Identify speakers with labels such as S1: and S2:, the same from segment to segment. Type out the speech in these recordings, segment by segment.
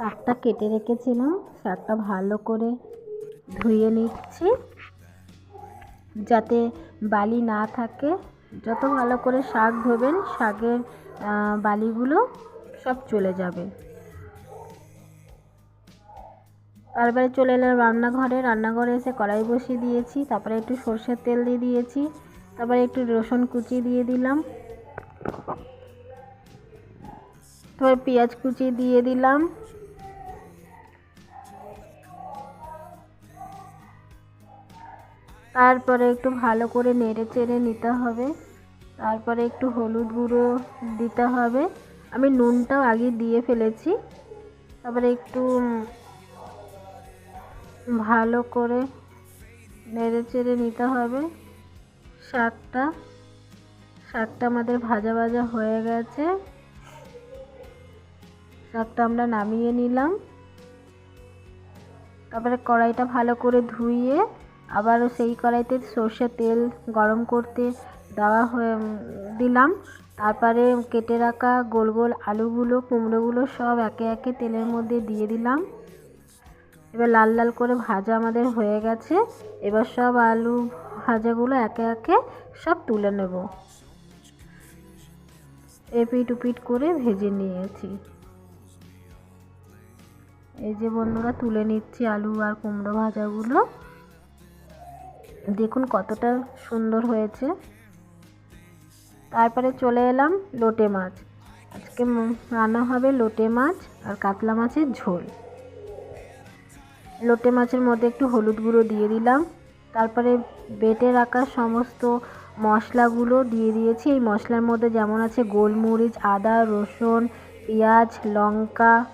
S1: শাকটা কেটে রেখেছিলাম শাকটা ভালো করে ধুয়ে নিচ্ছি। যাতে বালি না থাকে, যত ভালো করে শাক ধোবেন, শাকের বালিগুলো সব চলে যাবে। তারপরে চলে এলাম রান্নাঘরে। রান্নাঘরে এসে কড়াই বসিয়ে দিয়েছি, তারপরে একটু সর্ষের তেল দিয়ে দিয়েছি, তারপরে একটু রসুন কুচি দিয়ে দিলাম। তারপর পেঁয়াজ কুচি দিয়ে দিলাম। তারপরে একটু ভালো করে নেড়ে চেড়ে নিতে হবে। তারপরে একটু হলুদ গুঁড়ো দিতে হবে। আমি নুনটাও আগে দিয়ে ফেলেছি। তারপরে একটু ভালো করে নেড়ে চেড়ে নিতে হবে। শাকটা শাকটা আমাদের ভাজা ভাজা হয়ে গেছে। শাকটা আমরা নামিয়ে নিলাম। তারপরে কড়াইটা ভালো করে ধুইয়ে আবারও সেই কড়াইতে সর্ষের তেল গরম করতে দেওয়া হয়ে দিলাম। তারপরে কেটে রাখা গোল গোল আলুগুলো, কুমড়োগুলো সব একে একে তেলের মধ্যে দিয়ে দিলাম। এবার লাল লাল করে ভাজা আমাদের হয়ে গেছে। এবার সব আলু ভাজাগুলো একে একে সব তুলে নেব। এপিট উপিট করে ভেজে নিয়েছি। এই যে বন্ধুরা, তুলে নিচ্ছি আলু আর কুমড়ো ভাজাগুলো। দেখুন কতটা সুন্দর হয়েছে। তারপরে চলে এলাম লোটে মাছ। আজকে রান্না হবে লোটে মাছ আর কাতলা মাছের ঝোল। লোটে মাছের মধ্যে একটু হলুদ গুঁড়ো দিয়ে দিলাম। তারপরে বেটে রাখা সমস্ত মশলাগুলো দিয়ে দিয়েছি। এই মশলার মধ্যে যেমন আছে গোলমরিচ, আদা, রসুন, পেঁয়াজ, লঙ্কা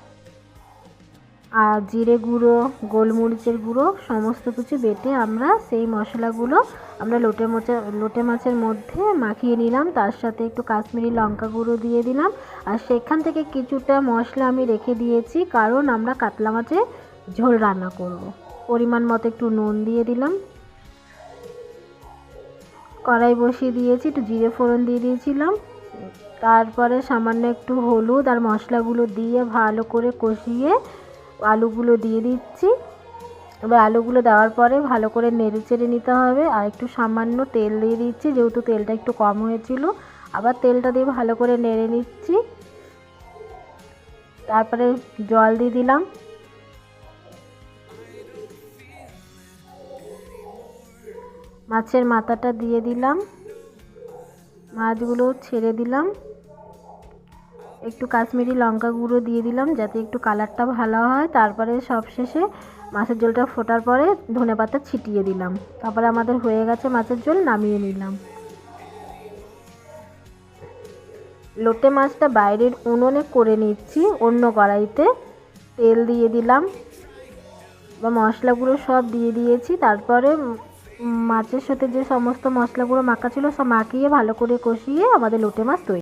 S1: আর জিরে গুঁড়ো, গোলমরিচের গুঁড়ো, সমস্ত কিছু বেটে আমরা সেই মশলাগুলো আমরা লোটে মোচা, লোটে মাছের মধ্যে মাখিয়ে নিলাম। তার সাথে একটু কাশ্মীরি লঙ্কা গুঁড়ো দিয়ে দিলাম। আর সেখান থেকে কিছুটা মশলা আমি রেখে দিয়েছি, কারণ আমরা কাতলা মাছের ঝোল রান্না করব। পরিমাণ মতো একটু নুন দিয়ে দিলাম। কড়াই বসিয়ে দিয়েছি, একটু জিরে ফোড়ন দিয়ে দিয়েছিলাম। তারপরে সামান্য একটু হলুদ আর মশলাগুলো দিয়ে ভালো করে কষিয়ে আলুগুলো দিয়ে দিচ্ছি। এবার আলুগুলো দেওয়ার পরে ভালো করে নেড়ে চেড়ে নিতে হবে। আর একটু সামান্য তেল দিয়ে দিচ্ছি, যেহেতু তেলটা একটু কম হয়েছিল। আবার তেলটা দিয়ে ভালো করে নেড়ে নিচ্ছি। তারপরে জল দিয়ে দিলাম। মাছের মাথাটা দিয়ে দিলাম। মাছগুলো ছেড়ে দিলাম। একটু কাশ্মীরি লঙ্কা গুঁড়ো দিয়ে দিলাম যাতে একটু কালারটা ভালো হয়। তারপরে সবশেষে মাছের ঝোলটা ফোটার পরে ধনে পাতা ছিটিয়ে দিলাম। তারপরে আমাদের হয়ে গেছে মাছের ঝোল, নামিয়ে নিলাম। লোটে মাছটা বাইরের উনুনে করে নিচ্ছি, অন্য কড়াইতে তেল দিয়ে দিলাম। বা মশলাগুলো সব দিয়ে দিয়েছি। তারপরে মাছের সাথে যে সমস্ত মশলাগুলো মাখা ছিল সব মাখিয়ে ভালো করে কষিয়ে আমাদের লোটে মাছ তৈরি